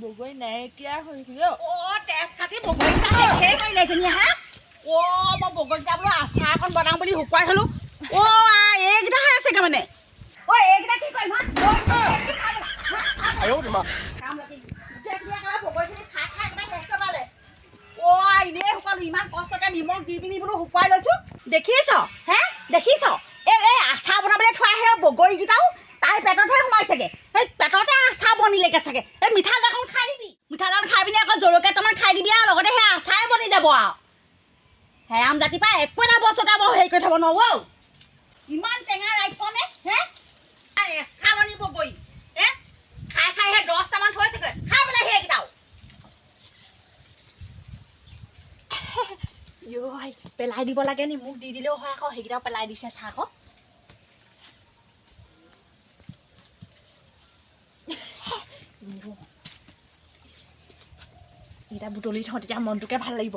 বগৰী নাইকিয়া হৈছিল অ তেজ কাটি বগৰীকেইটা শেষেই কৰিলে ধুনীয়া হা অ মই বগৰীকেইটা বোলো আচাৰ অকণ বনাওঁ বুলি শুকুৱাই থলো অ আই, এইকেইটাহে আছেগে মানে অ এইকেইটা কি কৰিম হা? অ, এইকেইটা খাই লওঁ। হা, খাই লওঁ। আইও তোমাৰ কাম ৰাতি। গোটেই খিনি একেবাৰে বগৰীখিনি খাই খাই একেবাৰে শেষ কৰি পেলালে। অ এনেই শুকালো ইমান কষ্টকে নিমখ দি পিনি বোলো শুকুৱাই লৈছো দেখিছ হে দেখিছ এই এই আচাৰ বনাবলৈ থোৱা সেই বগৰীকেইটাও তাইৰ পেটতহে সোমাইছেগে সেই পেটতে আচাৰ বনিলেগে চাগে এই মিঠাল এখন খাই দিবি মিঠাল খাই পিনি আকৌ জলকীয়া কেইটামান খাই দিবি আৰু লগতে সেই আচাৰে বনি যাব আৰু হেৰাম জাতি পাই একো এটা বস্তু এটা অ' ইমান টেঙা ৰাজ্যনে হে? আৰু এচালনি বগৰী। হে? খাই খাই সেই দহটামান থৈছেগৈ খাই পেলাই সেইকেইটাও ইয় পেলাই দিব লাগে নি? মোক দি দিলেও হয় আকৌ। সেইকেইটাও পেলাই দিছে চাহ আকৌ। এইকেইটা বুটলি থওঁ, তেতিয়া মনটোকে ভালো লাগিব।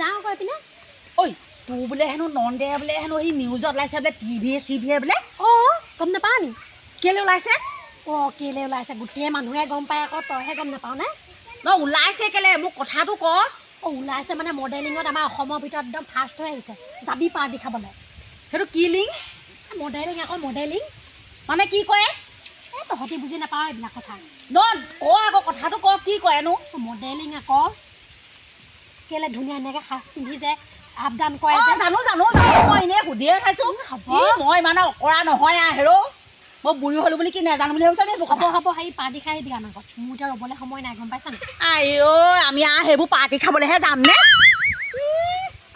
যাওঁ গৈ পিনে ঐ তোৰ বোলে হেনো নন্দে বোলে হেনো সি নিউজত ওলাইছে বোলে টিভিয়ে চিভিয়ে বোলে। অঁ গম নাপাওঁ নি? কেলৈ ওলাইছে? অঁ কেলৈ ওলাইছে? গোটেই মানুহে গম পায় আকৌ তইহে গম নাপাওঁ নে? ন ওলাইছে কেলে? মোক কথাটো ক। অঁ ওলাইছে মানে মডেলিঙত আমাৰ অসমৰ ভিতৰত একদম ফাৰ্ষ্ট হৈ আহিছে। যাবি পাৰ্টি খাবলৈ। সেইটো কি লিংক মডেলিং আকৌ মডেলিং মানে কি কয়? এই তহঁতি বুজি নাপাওঁ এইবিলাক কথা। ন ক আকৌ কথাটো ক কি কয়নো মডেলিং আকৌ। কেলে ধুনীয়া ধুনীয়াকৈ সাজ পিন্ধি যে আপ ডাউন কৰে যে। জানো জানো জানো মই এনেই সুধিয়ে খাইছোঁ। মই মানে অকৰা নহয় আৰু হেৰ' মই বুঢ়ী হ'লো বুলি কি নাজানো বুলি ভাবিছা দেই হ'ব হ'ব সেই পাৰ্টি খাই আমাৰ ঘৰত। মোৰ এতিয়া ৰ'বলৈ সময় নাই গম পাইছা নাই আইঅ আমি আৰু সেইবোৰ পাৰ্টি খাবলৈহে যাম নে?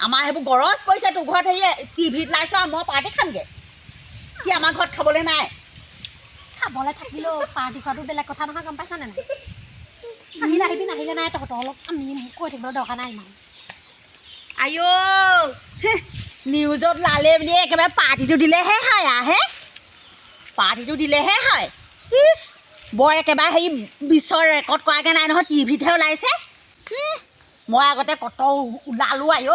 আমাৰ সেইবোৰ গৰজ পৰিছে তোৰ ঘৰত হেৰি টিভিত লাইছ মই পাৰ্টি খামগৈ। কি আমাৰ ঘৰত খাবলৈ নাই? খাবলৈ থাকিলেও পাৰ্টি খোৱাটো বেলেগ কথা নহয় গম পাইছা নে নাই? আহিলে আহিবি নাহিলে নাই তহঁতৰ অলপ আমি কৈ থাকিবলৈ দৰকাৰ নাই ইমান। আইঅ নিউজত লালে বুলি একেবাৰে পাৰ্টিটো দিলেহে হয় আহে পাৰ্টিটো দিলেহে হয়। ইছ বৰ একেবাৰে হেৰি বিশ্বৰ ৰেকৰ্ড কৰাকৈ নাই নহয় টিভিতহে ওলাইছে। মই আগতে কত ওলালোঁ আইঅ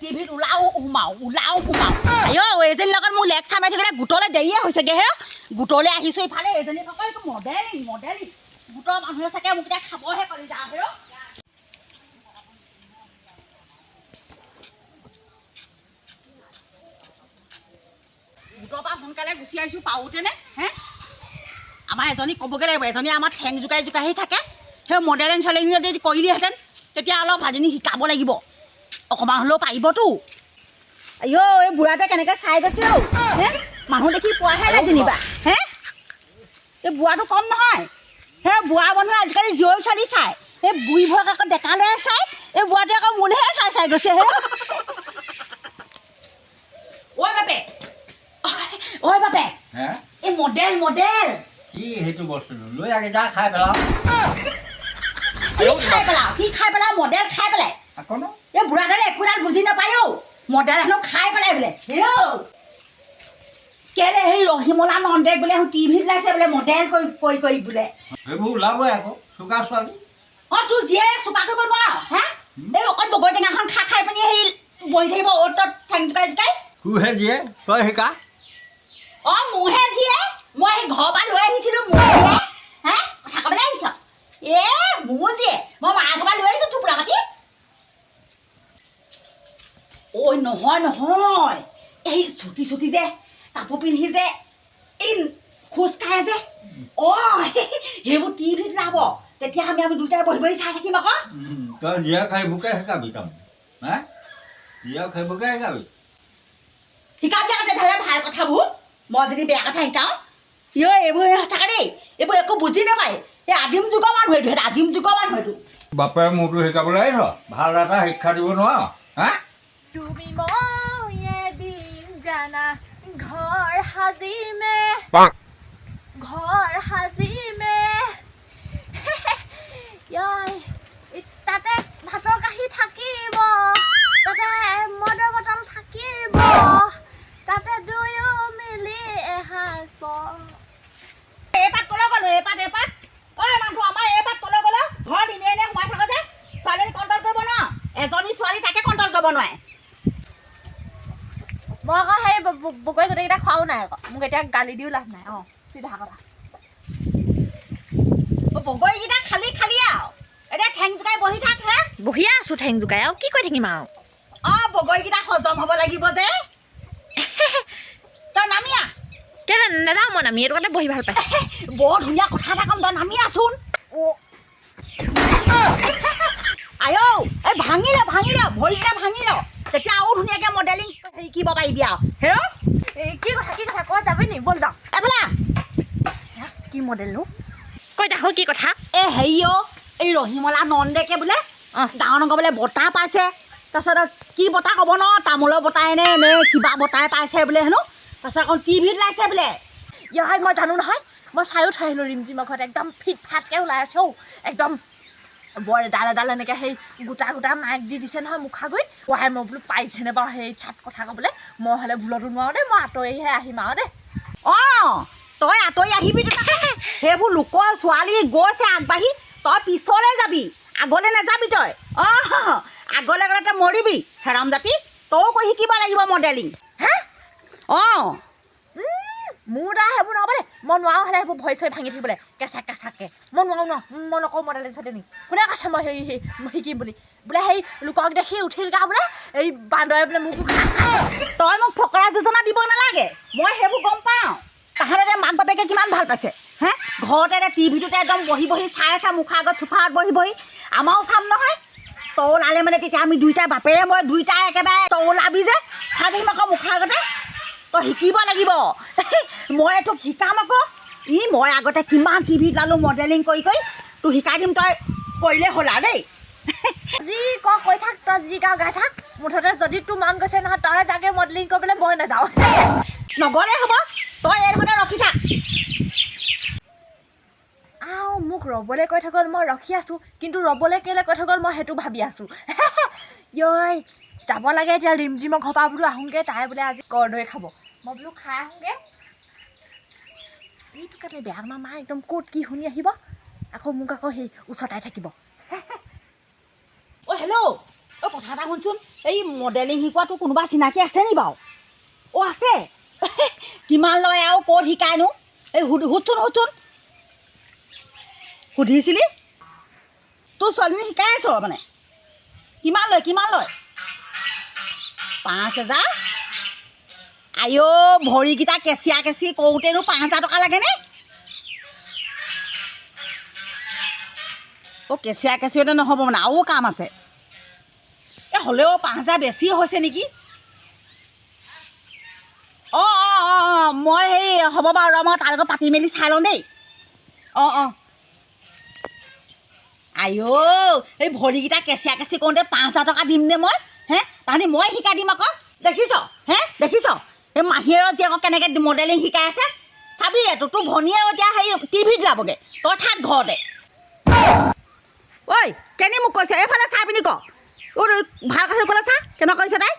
টিভিত ওলাও সোমাওঁ ওলাও সোমাওঁ। আইঅ এইজনীৰ লগত মোৰ লেকচাৰ মাৰি থাকিলে গোটলৈ দেৰিয়ে হৈছেগৈ হে। গোটলৈ আহিছোঁ ইফালে এইজনী থকা এইটো মডেলিং মডেলিং গোটৰ মানুহে চাগে মোক এতিয়া খাবহে কৰি যাওঁ হেৰ। গোটৰ পৰা সোনকালে গুচি আহিছোঁ পাওঁতেনে হে? আমাৰ এজনী ক'বগৈ লাগিব এজনী আমাৰ ঠেং জোকাৰি জোকাৰি থাকে। সেই মডেলিং চডেলিং যদি কৰিলিহেঁতেন তেতিয়া অলপ ভাজনী শিকাব লাগিব। অকণমান হ'লেও পাৰিবতো। আইঅ এই বুঢ়াটোৱে কেনেকৈ চাই গৈছে হে? মানুহ দেখি পোৱাহে নাই যেনিবা হে? এই বুঢ়াটো কম নহয়। সেই বুঢ়া মানুহে আজিকালি জীয়ৰী ছোৱালী চায় সেই বুঢ়ীবোৰক আকৌ ডেকা ল'ৰাই চায় এই বুঢ়াটোৱে আকৌ মোলৈহে চাই চাই গৈছে হে। ঐ বাপে ঐ বাপে এই মডেল মডেল কি সেইটো বস্তুটো লৈ আগে যা খাই পেলাও। সি খাই পেলাও? সি খাই পেলাও? মডেল খাই পেলাই। এই বুঢ়াডালে একো এডাল বুজি নাপায় অ মডেল হেনো খাই পেলাই বোলে। হেৰৌ কেলে সেই ৰহিমলা নন্দেক বোলে টিভিত ওলাইছে বোলে মডেল কৰি কৰি কৰি বোলে। সেইবোৰ ওলাবই আকৌ চুকা ছোৱালী। অঁ তোৰ জীয়ে চোকা কৰিব নোৱাৰ হে? এই অকল বগৰী টেঙাখন খাই খাই পিনি সেই বহি থাকিব অ'ত ত'ত ঠেং জোকাই জোকাই। তোৰহে দিয়ে তই শিকা। অঁ মোৰহে জীয়ে। মই সেই ঘৰৰ পৰা লৈ আহিছিলোঁ মোৰ জীয়ে। হে? কথা ক'বলৈ আহিছ? এ মোৰ জীয়ে। মই মাৰ ঘৰৰ পৰা লৈ আহিছোঁ টুকুৰা মাটি। ঐ নহয় নহয়। এই চুটি চুটি যে কাপোৰ পিন্ধি যে এই খোজ কাঢ়ে যে। অঁ সেইবোৰ টিভিত ওলাব। তেতিয়া আমি আমি দুটাই বহি বহি চাই থাকিম আকৌ। তই জীয়াক সেইবোৰকে শিকাবি তাৰমানে। হে? জীয়াক সেইবোৰকে শিকাবি। শিকাবি আকৌ তেতিয়াহ'লে ভালো কথাবোৰ। মই যদি বেয়া কথা শিকাওঁ ইঅ এইবোৰ সঁচাকৈ দেই। এইবোৰ একো বুজি নাপায়। এই আদিম যুগৰ মানুহ এইটো আদিম যুগৰ মানুহ এইটো। বাপেৰে মোৰতো শিকাবলৈ আহিছ ভালো এটা শিক্ষা দিব নোৱাৰ হা? তুমি মই এদিন জানা। ঘৰ সাজিমে ঘৰ সাজিমে ঐ, তাতে ভাতৰ কাঁহী থাকিব তাতে মদৰ বটল থাকিব তাতে দুয়ো মিলি এসাঁজ প- এইপাত ক'লৈ গ'লো এইপাত এইপাত ঐ মানুহ আমাৰ এইপাত ক'লৈ গ'লো ঘৰ দিনে এনে সোমাই থাকা যে ছোৱালীজনী কণ্ট্ৰল কৰিব নোৱাৰো খুৱাব নোৱাৰে মই আকৌ সেই ব- ব- বগৰী গোটেইকেইটা খোৱাও নাই আকৌ মোক এতিয়া গালি দিও লাভ নাই অঁ চিধা কথা। বগৰীকেইটা খালি খালি আৰু। এতিয়া ঠেং জোকাই বহি থাক হে। বহিয়ে আছোঁ ঠেং জোকাই আৰু কি কৈ থাকিম আৰু? অঁ বগৰীকেইটা হজম হ'ব লাগিব যে। তই নামি আহ। কেলৈ নেযাওঁ মই নামি এইটো কাৰণে বহি ভালো পাইছোঁ। বৰ ধুনীয়া কথা এটা ক'ম তই নামি আছোন। আই ঐ, এই ভাঙি ল ভাঙি ল ভৰিকেইটা ভাঙি ল। তেতিয়া আৰু ধুনীয়াকৈ মডেলিং শিকিব পাৰিবি আৰু। হেৰ? এই কি কথা কি কথা? কৈ যাবি নি ব'ল যাওঁ। আহ। হা, কি মডেলনো কৈ দেখো কি কথা? হেৰি অ এই ৰহিমলা নন্দেকে বোলে। ডাঙৰ ডাঙৰ বোলে বঁটা পাইছে। তাৰপিছত কি বঁটা ক'ব ন তামোলৰ বঁটাই নে নে কিবা বঁটাই পাইছে বোলে হেনো। তাৰপিছত আকৌ টিভিত ওলাইছে বোলে। ইয়াৰ মই জানো নহয় মই চায়ো থৈ আহিলোঁ ৰিমজিমৰ ঘৰত একদম ফিট ফাটকৈ ওলাই আছে একদম বৰ এডাল এডাল এনেকৈ সেই গোটা গোটা মাইক দি দিছে নহয় মুখাগুৰি। ৱাই মই বোলো পাইছেনে বাৰু সেই চাট কথা ক'বলৈ। মই হ'লে ভুলতো নোৱাৰোঁ দেই মই আঁতৰিহে আহিম আৰু দেই। অঁ তই আঁতৰি আহিবি। সেইবোৰ লোকৰ ছোৱালী গৈছে আগবাঢ়ি তই পিছলৈ যাবি। আগলৈ নাযাবি তই। অঁ আগলৈ গ'লে তই মৰিবি। হেৰাম জাতি তয়ো কৈ শিকিব লাগিব মডেলিং। হা? অঁ। মোৰ দ্বাৰা সেইবোৰ নহ'ব দেই মই নোৱাৰোঁ হ'লে সেইবোৰ ভৰি চৰি ভাঙি থাকিবলৈ। কেঁচা কেঁচাকৈ। মই নোৱাৰোঁ ন। মই নকওঁ মডেল চাই নি কোনে কৈছে মই হেৰি শিকিম বুলি? বোলে সেই লোকক দেখি উঠিল গা বোলে, এই বান্দৰে বোলে মোকো তই মোক ফকৰা যোজনা দিব নালাগে। মই সেইবোৰ গম পাওঁ। তাহাঁতে মাক বাপেকে কিমান ভালো পাইছে, হে? ঘৰতে এতিয়া টিভিটোতে একদম বহি বহি চাই আছে, মুখৰ আগত চোফাত বহি বহি। আমাৰো চাম নহয়। তই ওলালে মানে তেতিয়া আমি দুইটা বাপেৰে, মই দুইটাই একেবাৰে তই ওলাবি যে। চাই থাকিম আকৌ মুখৰ আগতে। তই শিকিব লাগিব। মই তোক শিকাম আকৌ। ই মই আগতে কিমান টিভিত লালোঁ মডেলিং কৰি কৰি তোক শিকাই দিম তই কৰিলে হ'ল আৰু দেই। যি ক কৈ থাক তই যি গাওঁ গাই থাক। মুঠতে যদি তোৰ মন গৈছে নহয় তই যাকে মডেলিং কৰিবলৈ মই নাযাওঁ। নগ'লে হ'ব তই এইডোখৰতে ৰখি থাক। আও মোক ৰ'বলৈ কৈ থাকল মই ৰখি আছোঁ কিন্তু ৰ'বলৈ কেলৈ কৈ থাকল মই সেইটো ভাবি আছোঁ। yoi যাব লাগে এতিয়া ৰিমজিমৰ ঘৰৰ পৰা বোলো আহোঁগৈ তাই বোলে আজি কৰ্দৈ খাব। মই বোলো খাই আহোঁগৈ। এইটো কাৰণে বেয়া আমাৰ মা একদম ক'ত কি শুনি আহিব? আকৌ মোক আকৌ সেই ওচৰতাই থাকিব। অ' হেল্ল' অ' কথা এটা শুনচোন। এই মডেলিং শিকোৱাটো কোনোবা চিনাকি আছে নি বাৰু? অ' আছে। কিমান লয় আৰু ক'ত শিকায়নো এই সুধ, সুধচোন সুধচোন। সুধিছিলি? তোৰ ছোৱালীজনী শিকাই আছ মানে। কিমান লয় কিমান লয়? পাঁচ হেজাৰ? আইঅ ভৰিকেইটা কেঁচিয়া কেঁচি কৰোঁতেনো পাঁচ হাজাৰ টকা লাগেনে? অ' কেঁচিয়া কেঁচিয়াতে নহ'ব মানে আৰু কাম আছে। এই হ'লেও পাঁচ হাজাৰ বেছি হৈছে নেকি? অঁ অঁ অঁ অঁ মই সেই হ'ব বাৰু, ৰ, মই তাৰ লগত পাতি মেলি চাই লওঁ দেই। অঁ অঁ। আইঅ এই ভৰিকেইটা কেঁচিয়া কেঁচি কৰোঁতে পাঁচ হাজাৰ টকা দিম নে মই? হে, তাহাঁতি, মই শিকাই দিম আকৌ। দেখিছ? জীয়েকক কেনেকৈ মডেলিং শিকাই আছে? চাবি তোৰ তোৰ ভনীয়ে এতিয়া সেই টিভিত ওলাবগৈ তই থাক ঘৰতে। ঐ কেনি মোক কৈছে? এইফালে চাই পিনি ক। ভালো কথা ক'লে চা কেনেকুৱা কৰিছে তাই?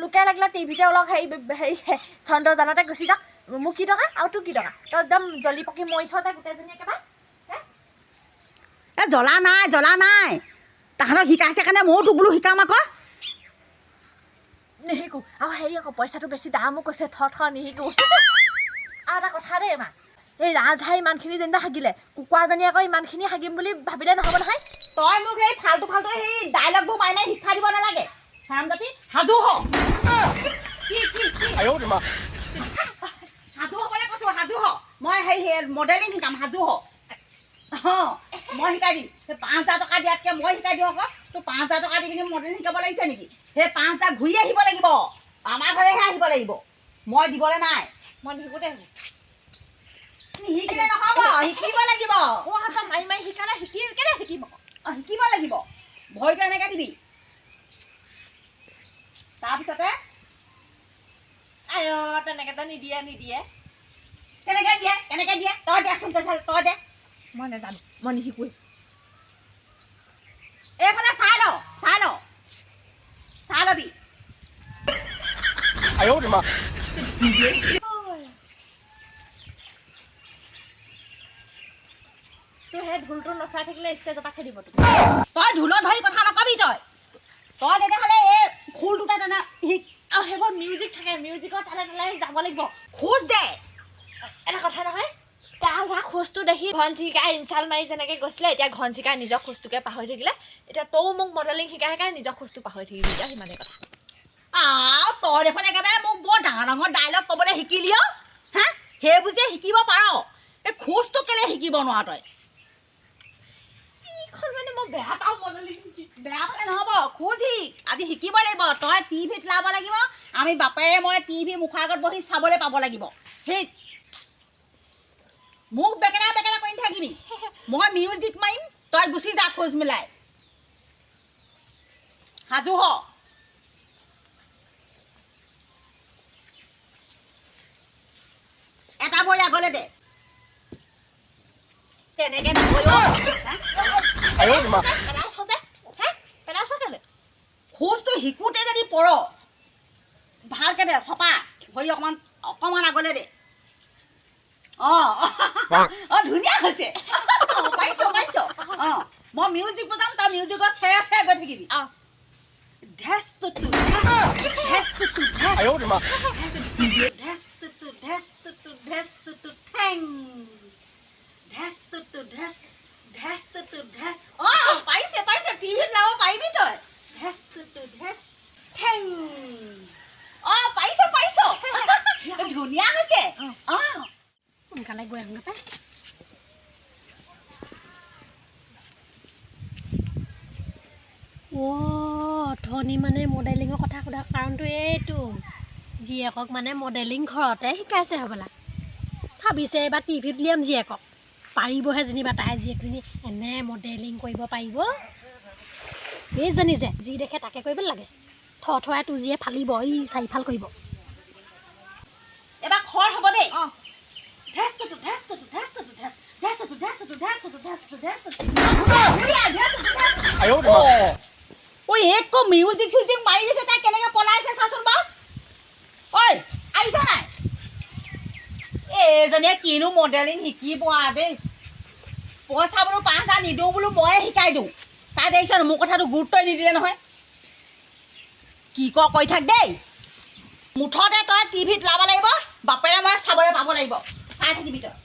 লোকে লাগিলে টিভিতে অলপ হেৰি হেৰি চন্দ্ৰজানতে গুচি যাওক। মোক কি টকা আৰু তোৰ কি টকা? তই একদম জলি পকি মৰিছ তই গোটেইজনী একেবাৰে এ জ্বলা নাই জ্বলা নাই। তাহাঁতক শিকাইছে কাৰণে ময়ো তোক বোলো শিকাম আকৌ। নিশিকো আৰু হেৰি আকৌ পইচাটো বেছি দামো কৈছে থ থ নিশিকো আৰু এটা কথা দেই মা এই ৰাজহাঁহ ইমানখিনি যেনিবা হাগিলে কুকুৰাজনী আকৌ ইমানখিনি হাগিম বুলি ভাবিলে নহ'ব নহয়? তই মোক সেই ফাল্টু ফাল্টু সেই ডাইলগবোৰ মাৰি মাৰি শিক্ষা দিব নালাগে। হেৰাম জাতি সাজু হ। কি কি কি? সাজু হ'বলৈ কৈছোঁ সাজু হ। মই সেই সেই মডেলিং শিকাম সাজু হ। অঁ মই শিকাই দিম। সেই পাঁচ হাজাৰ টকা দিয়াতকৈ মই শিকাই দিওঁ আকৌ। তোৰ পাঁচ হাজাৰ টকা দি পিনি মডেলিং শিকাব লাগিছে নেকি? সেই পাঁচ হাজাৰ ঘূৰি আহিব লাগিব। আমাৰ ঘৰেহে আহিব লাগিব। মই দিবলৈ নাই। মই নিশিকোতে নিশিকিলে নহ'ব শিকিব লাগিব। মাৰি মাৰি শিকালে শিকি কেলৈ আকৌ অঁ শিকিব লাগিব। ভৰিটো এনেকৈ দিবি। তাৰপিছতে আই তেনেকৈ তই নিদিয়ে নিদিয়ে। কেনেকৈ দিয়ে? কেনেকৈ দিয়ে? তই দেচোন তই দে। মই নাজানো মই নিশিকোৱে এইফালে চাই ল চাই ল চাই ল'বি তোৰ সেই ঢোলটো নচাই থাকিলে ষ্টেজৰ পৰা খেদিব তই ঢোলত ধৰি কথা নকবি তই। তই তেতিয়াহ'লে এই খোল দুটা তেনে শিক আৰু সেইবোৰ মিউজিক থাকে মিউজিকৰ তালে তালে যাব লাগিব। খোজ দে। এটা কথা নহয় তাৰ যা খোজটো দেখি ঘনচিকাই ইনচাল মাৰি যেনেকৈ গৈছিলে এতিয়া ঘনচিকাই নিজৰ খোজটোকে পাহৰি থাকিলে এতিয়া তৌ মোক মডেলিং শিকাই শিকাই নিজৰ খোজটো পাহৰি থাকিবি এতিয়া সিমানে কথা। তই দেখোন একেবাৰে মোক বৰ ডাঙৰ ডাঙৰ ডাইলগ ক'বলৈ শিকিলি অ' হা? সেইবোৰ যে শিকিব পাৰ। এই খোজটো কেলৈ শিকিব নোৱাৰ তই? এইখন মানে মই বেয়া পাওঁ মডেলিং শিকি। বেয়া পালে নহ'ব খোজ শিক। আজি শিকিব লাগিব তই টিভিত লাব লাগিব আমি বাপেৰে মই টিভি মুখৰ আগত বহি চাবলৈ পাব লাগিব। মোক বেকেৰা বেকেৰা কৰি নাথাকিবি মই মিউজিক মাৰিম তই গুচি যা খোজ মিলাই। সাজু হ। এটা ভৰি আগলৈ দে। তেনেকে খোজটো শিকোঁতে যদি পৰ ভালকৈ দে চপা। ভৰি অকণমান অকণমান আগলৈ দে। অঁ অঁ ধুনীয়া হৈছে অঁ, পাইছ পাইছ অঁ মই মিউজিক বজাম তই মিউজিকৰ চেৰে চেৰে গৈ থাকিবি অঁ ধেচ অথনি মানে মডেলিঙৰ কথা সোধা কাৰণটো এইটো। জীয়েকক মানে মডেলিং ঘৰতে শিকাইছে হ'বলা। ভাবিছে এইবাৰ টিভিত উলিয়াম জীয়েকক পাৰিবহে যেনিবা তাই জীয়েকজনী এনে মডেলিং কৰিব পাৰিব। এইজনী যে যি দেখে তাকে কৰিব লাগে। থ থৰাই তুজিয়ে ফালিব ই চাৰিফাল কৰিব। এবাৰ খৰ হ'ব দেই। অঁ। তুতু ধেচ ঐ এক মিউজিক ফিউজিক মাৰি দিছে তাই কেনেকৈ পলাইছে চাচোন বাৰু ঐ আহিছা নাই এইজনীয়ে কিনো মডেলিং শিকিব আৰু দেই। পইচা বোলো পাঁচ হাজাৰ নিদিওঁ বোলো, ময়ে শিকাই দিওঁ। তাই দেখিছ মোৰ কথাটো গুৰুত্বই নিদিলে নহয়। কি ক, কৈ থাক দেই। মুঠতে তই টিভিত লাব লাগিব, বাপেৰে মই চাবলৈ পাব লাগিব। চাই থাকিবি তই।